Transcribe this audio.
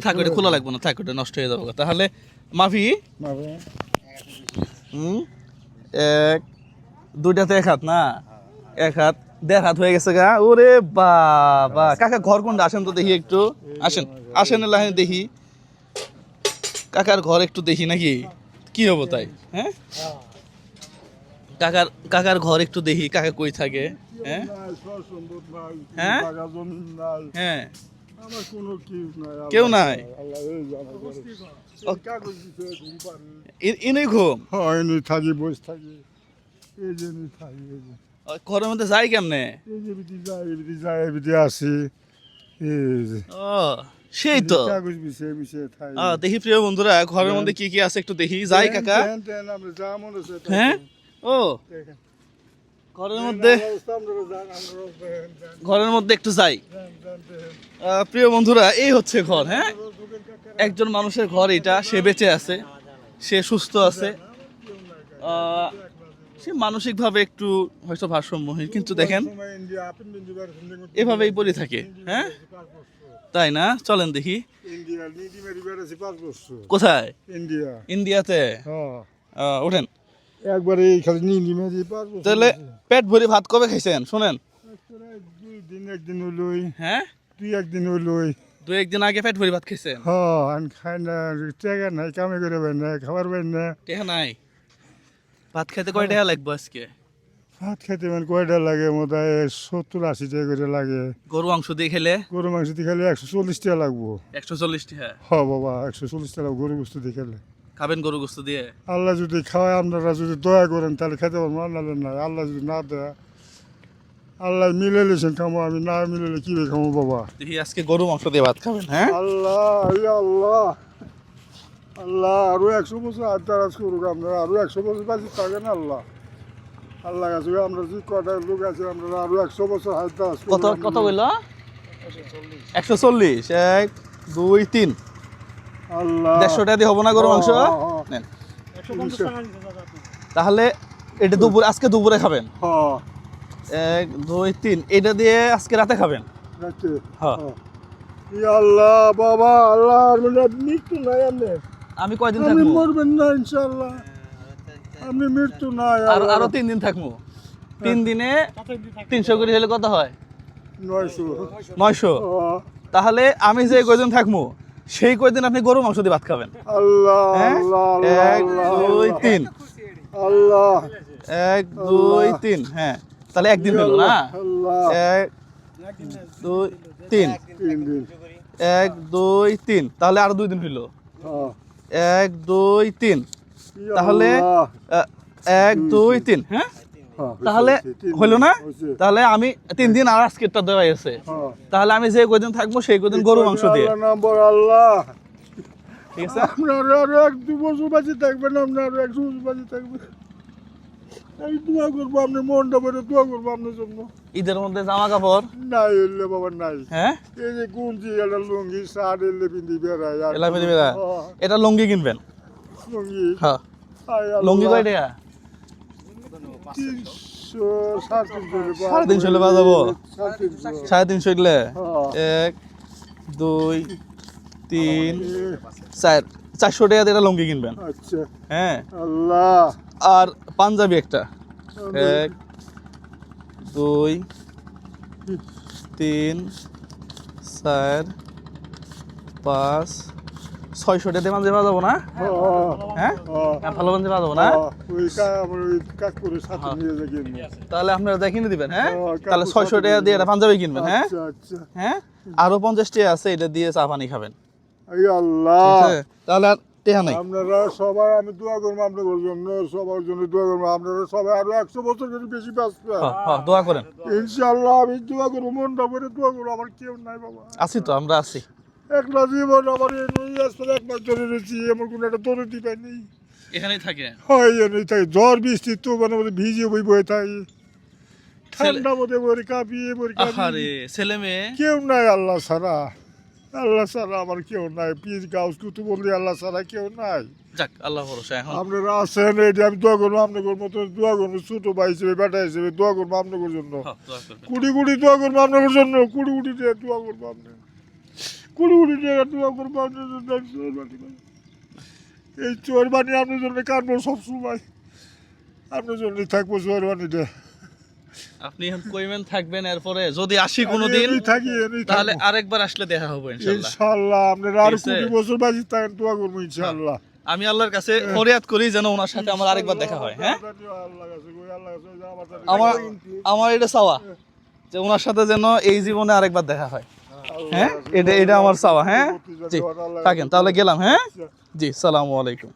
থাক ওটা খোলা লাগবে না থাক ওটা নষ্ট হয়ে যাবে তাহলে মাফি হুম? এক দুইটাতে এক হাত না? এক হাত দেড় হাত হয়ে গেছে গা। ওরে বাবা কাকা ঘর কোনটা? আসেন তো দেখি একটু। আসেন আসেন লাইনে দেখি। কাকার ঘর একটু দেখি নাকি? কি হব তাই হ্যাঁ? কাকার কাকার ঘর একটু দেখি কাকা কই থাকে হ্যাঁ? হ্যাঁ? হ্যাঁ? কেউ নাই? দিতে ঘুম ঘুম? থাকি বসে থাকি। এই যে থাকি এই যে। ঘরের মধ্যে যাই কেমনে? আসি। সেই তো। দেখি প্রিয় বন্ধুরা ঘরের মধ্যে কি কি আছে একটু দেখি। যাই কাকা। হ্যাঁ? ও। ঘরের মধ্যে ঘরের মধ্যে একটু যাই। প্রিয় বন্ধুরা এই হচ্ছে ঘর হ্যাঁ? একজন মানুষের ঘর এটা সে বেঁচে আছে সে সুস্থ আছে। সে মানসিকভাবে একটু হয়তো ভারসাম্যহীন কিন্তু দেখেন এভাবেই পড়ে থাকে হ্যাঁ? তাই না? চলেন দেখি। কোথায়? ইন্ডিয়া। ইন্ডিয়াতে? হ্যাঁ। ওঠেন। একবারে খালি মেরি পাঁচ বছর তাহলে পেট ভরে ভাত কবে খাইছেন? শোনেন। দুই দিন একদিন হইলই। হ্যাঁ? দুই একদিন হইলই। দু একদিন আগে পেট ভরে ভাত খাইছেন? হ্যাঁ খাই না টেকা নাই কামে করে বেন না খাবার বেন না টেহা নাই? ভাত খাইতে কয় টাকা লাগবে আজকে? ভাত খেতে মানে কয়টা লাগে? মোটা সত্তর আশি টাকা করে লাগে। গরু মাংস দিয়ে খেলে? গরু মাংস দিয়ে খেলে একশো চল্লিশ টাকা লাগবো। একশো চল্লিশ টাকা? হ বাবা একশো চল্লিশ টাকা গরু গোস্ত দিয়ে খেলে। খাবেন গরু গোস্ত দিয়ে? আল্লাহ যদি খাওয়ায় আপনারা যদি দয়া করেন তাহলে খেতে পারব আল্লাহ না আল্লাহ যদি না দেয় আল্লাহ মিলে লেছেন খামো আমি না মিলেলে কি খামো বাবা। দেখি আজকে গরু মাংস দিয়ে ভাত খাবেন হ্যাঁ? আল্লাহ ইয়া আল্লাহ। আল্লাহ আরও একশো বছর হাত দারাজ করুক আপনারা আরও একশো বছর বাঁচি থাকেন আল্লাহ। আল্লাহ কাছে আমরা যে কটা লোক আছে আমরা আরও একশো বছর হাত কত কত বলল? একশো চল্লিশ এক দুই তিন। দেড়শো টাকা দিয়ে হব না গরু মাংস? হ্যাঁ, হ্যাঁ। নেন। তাহলে এটা দুপুর আজকে দুপুরে খাবেন? হ্যাঁ এক দুই তিন। এটা দিয়ে আজকে রাতে খাবেন? রাখছে হ্যাঁ। হ্যাঁ। ইয়া আল্লাহ বাবা আল্লাহ মানে মৃত্যু নাই আমি কয়দিন থাকব? মরবেন না ইনশাল্লাহ আপনি মৃত্যু নাই আর আরও তিন দিন থাকব। তিন দিনে তিনশো করে হলে কত হয়? নয়শো। নয়শো। হ্যাঁ। তাহলে আমি যে কয়দিন থাকব? সেই কয়দিন আপনি গরু মাংস দিয়ে ভাত খাবেন? আল্লাহ হ্যাঁ? এক দুই তিন। আল্লাহ। এক দুই তিন হ্যাঁ। তাহলে একদিন হলো না? এক দুই তিন। এক দুই তিন। তাহলে আরও দুই দিন হইল হ্যাঁ। এক দুই তিন। তাহলে এক দুই তিন। হ্যাঁ, তাহলে তিন হইল দিন, না? তাহলে আমি তিন দিন আর আজকেরটা দেওয়া আছে। হ্যাঁ। তাহলে আমি যে কদিন থাকব সেই কদিন গরু মাংস দিয়ে। আল্লাহ নম্বর আল্লাহ। ঠিক আছে? আপনার আরও এক দু বছর বাঁচে থাকবেন আপনার আরও একশো বছর বাঁচে থাকবেন। আমি দোয়া করব আপনি মনটা দোয়া করব আপনার জন্য। ঈদের মধ্যে জামা কাপড়? নাই এলে বাবা নাই। হ্যাঁ? এই যে গুঞ্জি একটা লুঙ্গি শার্ট এলে পিন্দি বেড়ায় এলা পেতে বেড়া হ্যাঁ, এটা লুঙ্গি কিনবেন? লুঙ্গি? হ্যাঁ। লুঙ্গি কয় টাকা? সাড়ে তিনশো হলে পাওয়া সাড়ে তিনশো হলে। এক দুই তিন চার চারশো টাকা দিয়ে একটা লুঙ্গি কিনবেন। আচ্ছা হ্যাঁ। আর পাঞ্জাবি একটা। এক দুই তিন চার পাঁচ ছয়শো টাকা দিয়ে যাব না? হ্যাঁ, ভালো যাব না? হ্যাঁ। তাহলে আপনারা দেখে কিনে দিবেন হ্যাঁ? তাহলে ছয়শো টাকা দিয়ে পাঞ্জাবি কিনবেন হ্যাঁ? আচ্ছা আচ্ছা। হ্যাঁ? আরও পঞ্চাশ টাকা আছে এটা দিয়ে চা পানি খাবেন। আল্লাহ। তাহলে আর টেহা নাই। আপনারা সবাই আমি দোয়া করব আপনাদের জন্য সবার জন্য দোয়া করব। আপনারা সবাই আরও একশো বছর করে বেশি বাঁচবে হ্যাঁ, হ্যাঁ, দোয়া করেন। ইনশাল্লাহ আমি দোয়া করব মনটা ভরে দোয়া করব। আমার কেউ নাই বাবা। আছি তো আমরা আছি। একলা জীবন আমার এই এক মাস ধরে রয়েছি আমার কোনো একটা দরে দিবে নেই। এখানেই থাকে? হয় এই থাকে। ঝড় বৃষ্টি তো মানে মধ্যে ভিজে বই বয়ে থাকি। ঠান্ডা মধ্যে বই কাঁপিয়ে কাঁপিয়ে ছেলে মেয়ে? কেউ নাই আল্লাহ ছাড়া। আল্লাহ ছাড়া আমার কেউ নাই। পীর গাউস কুতু বললি আল্লাহ ছাড়া কেউ নাই। যাক আল্লাহ ভরসা এখন আপনারা আছেন এটা আমি দোয়া করব আপনাদের মতো দোয়া করব ছোট ভাই হিসেবে বেটা হিসেবে দোয়া করব আপনাদের জন্য। হ্যাঁ, কুড়ি কুড়ি দোয়া করব আপনাদের জন্য কুড়ি কুড়ি দিয়ে করব আপনি কুড়ি কুড়ি টাকা দোয়া করব আপনার জন্য আমি চোর বানি ভাই। এই চোর বানি আপনার জন্য কাটবো সবসময়। আপনার জন্যই থাকব চোর বানিটা আপনি কইমেন থাকবেন এরপরে। যদি আসি কোনোদিন থাকি তাহলে আরেকবার আসলে দেখা হবে ইনশাল্লাহ। ইনশাল্লাহ আপনার আর কুড়ি বছর বাজি থাকেন দোয়া করব ইনশাল্লাহ। আমি আল্লাহর কাছে ফরিয়াদ করি যেন ওনার সাথে আমার আরেকবার দেখা হয় হ্যাঁ? আমার আমার এটা চাওয়া যে ওনার সাথে যেন এই জীবনে আরেকবার দেখা হয়। হ্যাঁ? এটা এটা আমার চাওয়া হ্যাঁ? জি। থাকেন তাহলে গেলাম হ্যাঁ? জি সালামু আলাইকুম।